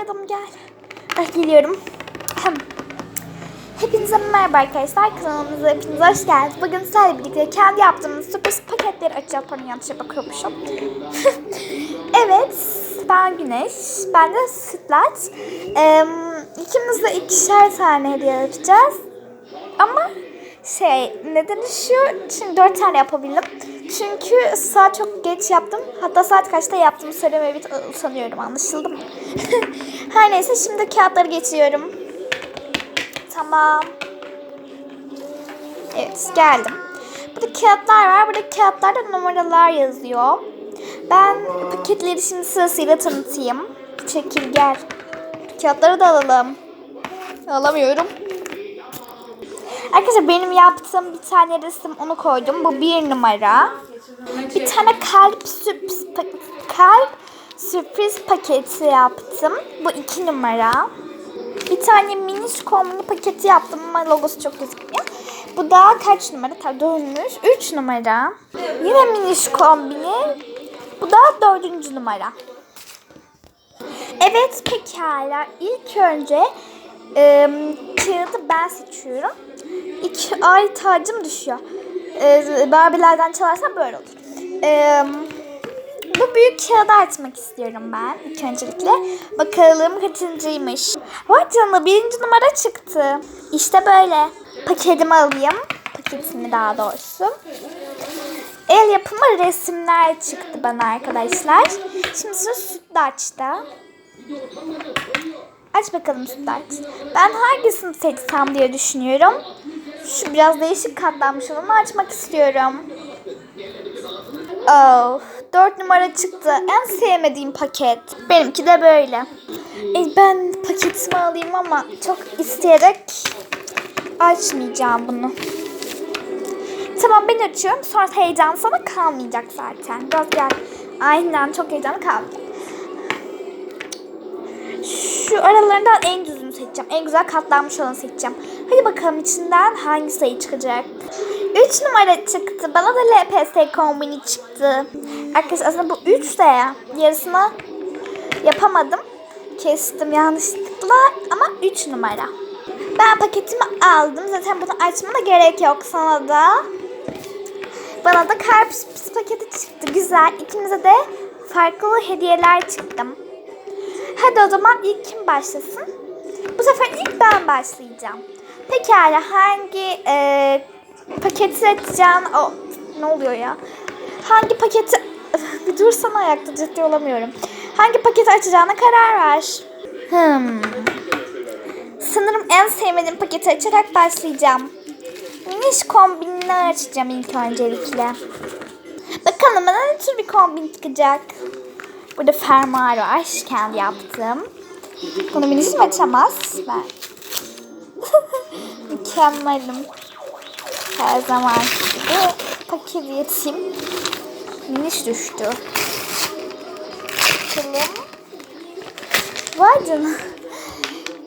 İtalyadım gel. Ay geliyorum. Hepinize merhaba arkadaşlar. Kanalımıza hepiniz hoş geldiniz. Bugün sizlerle birlikte kendi yaptığımız sürpriz paketleri açacağız. Pardon yanlış bakıyormuşum. evet. Ben Güneş. Ben de Sütlaç. Ee, ikimiz de ikişer tane hediye yapacağız. Ama şey nedeni şu. Şimdi dört tane yapabildim. Çünkü saat çok geç yaptım. Hatta saat kaçta yaptığımı söylemeye bir utanıyorum. Anlaşıldı mı? Her neyse şimdi kağıtları geçiyorum. Tamam. Evet geldim. Burada kağıtlar var. Burada kağıtlarda numaralar yazıyor. Ben paketleri şimdi sırasıyla tanıtayım. Çekil gel. Kağıtları da alalım. Alamıyorum. Arkadaşlar benim yaptığım bir tane resim onu koydum. Bu bir numara. Bir tane kalp sürpriz, kalp sürpriz paketi yaptım. Bu iki numara. Bir tane miniş kombini paketi yaptım ama logosu çok gözükmüyor. Bu da kaç numara? Tabii dönmüş. Üç numara. Yine miniş kombini. Bu da dördüncü numara. Evet pekala. İlk önce e, kağıdı ben seçiyorum. İki ay tacım düşüyor. E, Barbie'lerden çalarsam böyle olur. E, bu büyük kağıdı açmak istiyorum ben ilk öncelikle. Bakalım kaçıncıymış. Vay canına birinci numara çıktı. İşte böyle. Paketimi alayım. Paketimi daha doğrusu. El yapımı resimler çıktı bana arkadaşlar. Şimdi sıra sütlaçta. Aç bakalım sütlaç. Ben hangisini seçsem diye düşünüyorum. Şu biraz değişik katlanmış olanı açmak istiyorum. Of, 4 numara çıktı. En sevmediğim paket. Benimki de böyle. E, ben paketimi alayım ama çok isteyerek açmayacağım bunu. Tamam ben açıyorum. Sonra heyecan sana kalmayacak zaten. Biraz gel. Aynen çok heyecanlı kalmayacak. Şu aralarından en düzünü seçeceğim. En güzel katlanmış olanı seçeceğim. Hadi bakalım içinden hangi sayı çıkacak. 3 numara çıktı. Bana da LPS kombini çıktı. Arkadaşlar aslında bu 3 de ya. Yarısını yapamadım. Kestim yanlışlıkla ama 3 numara. Ben paketimi aldım. Zaten bunu açmana gerek yok sana da. Bana da sürpriz paketi çıktı. Güzel. İkimize de farklı hediyeler çıktı. Hadi o zaman ilk kim başlasın? Bu sefer ilk ben başlayacağım. Pekala hangi e, paketi seçeceğim? O, ne oluyor ya? Hangi paketi... Bir dursana ayakta ciddi olamıyorum. Hangi paketi açacağına karar ver. Hmm. Sanırım en sevmediğim paketi açarak başlayacağım. Miniş kombinini açacağım ilk öncelikle. Bakalım bana ne tür bir kombin çıkacak. Burada fermuar var. Kendi yaptım. Bunu minişim açamaz. Ben. Mükemmelim. Her zaman gibi paketiyetim. Miniş düştü. Bakalım. Vay canına.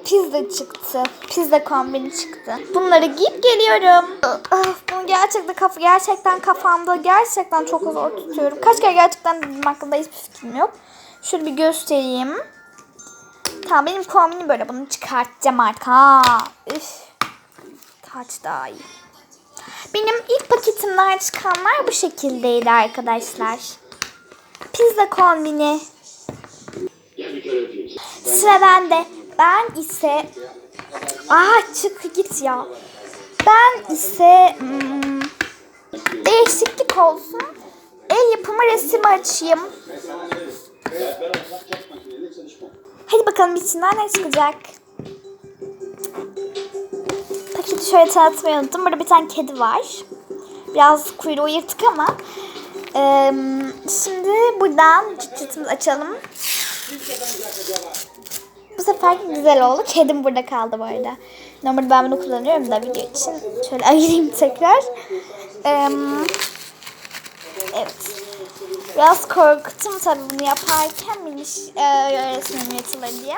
Pizza çıktı. Pizza kombini çıktı. Bunları giyip geliyorum. Bunu gerçekten kaf gerçekten kafamda gerçekten çok zor tutuyorum. Kaç kere gerçekten hakkında hiçbir fikrim yok. Şöyle bir göstereyim. Tamam benim kombinim böyle. Bunu çıkartacağım artık. Ha. Üf. Taç daha iyi. Benim ilk paketimden çıkanlar bu şekildeydi arkadaşlar. Pizza kombini. Sıra bende. Ben ise... Aa çık git ya. Ben ise... Hmm, değişiklik olsun. El yapımı resim açayım. Hadi bakalım içinden ne çıkacak. Paketi şöyle tanıtmayı unuttum. Burada bir tane kedi var. Biraz kuyruğu yırtık ama. Ee, şimdi buradan çıt açalım. Bu sefer güzel oldu. Kedim burada kaldı bu arada. Normalde ben bunu kullanıyorum da video için. Şöyle ayırayım tekrar. Ee, evet. Biraz korktum tabii bunu yaparken miniş e, öğretmenim yatılır diye.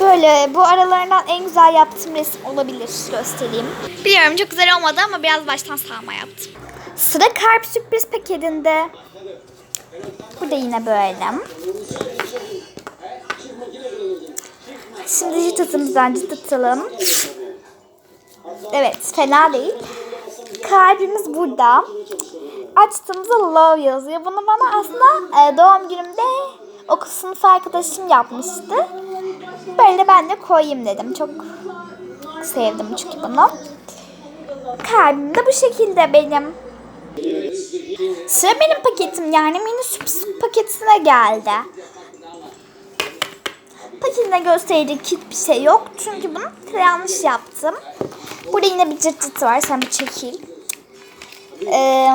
Böyle bu aralarından en güzel yaptığım resim olabilir göstereyim. Biliyorum çok güzel olmadı ama biraz baştan sağma yaptım. Sıra kalp sürpriz paketinde. Bu da yine böyle. Şimdi cilt atımızdan cilt atalım. Evet fena değil. Kalbimiz burada. Açtığımızda love yazıyor. Bunu bana aslında e, doğum günümde okul sınıf arkadaşım yapmıştı. Böyle ben de koyayım dedim. Çok sevdim çünkü bunu. Kalbim de bu şekilde benim. Sıra benim paketim yani mini sürpriz paketine geldi. Paketinde gösterecek hiçbir şey yok. Çünkü bunu yanlış yaptım. Burada yine bir cırt cırtı var. Sen bir çekil. Ee,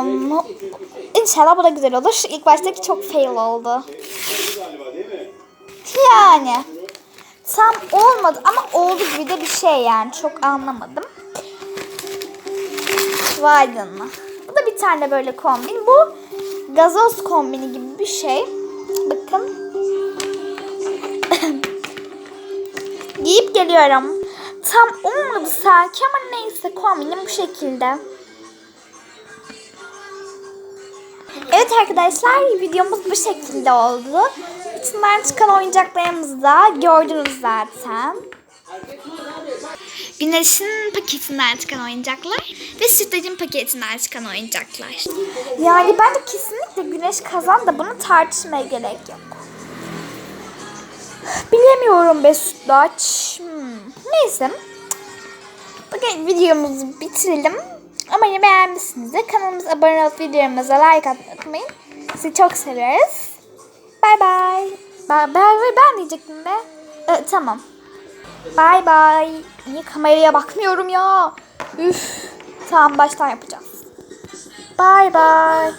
inşallah bu da güzel olur. İlk baştaki çok fail oldu. Yani. Tam olmadı ama oldu gibi de bir şey yani. Çok anlamadım. Canına. Bu da bir tane böyle kombin. Bu gazoz kombini gibi bir şey. Bakın. Giyip geliyorum. Tam olmadı sanki ama neyse kombinim bu şekilde. Evet arkadaşlar videomuz bu şekilde oldu. İçinden çıkan oyuncaklarımızı da gördünüz zaten. Güneşin paketinden çıkan oyuncaklar ve sütlacın paketinden çıkan oyuncaklar. Yani bence kesinlikle güneş kazan da bunu tartışmaya gerek yok. Bilemiyorum be sütlaç. Hmm. Neyse. Bugün videomuzu bitirelim. Umarım beğenmişsinizdir. Kanalımıza abone olup videomuza like atmayı unutmayın. Sizi çok seviyoruz. Bay bay. Bay bay ben diyecektim be. Ee, tamam. Bay bay. Niye kameraya bakmıyorum ya? Üf. Tamam baştan yapacağız. Bay bay.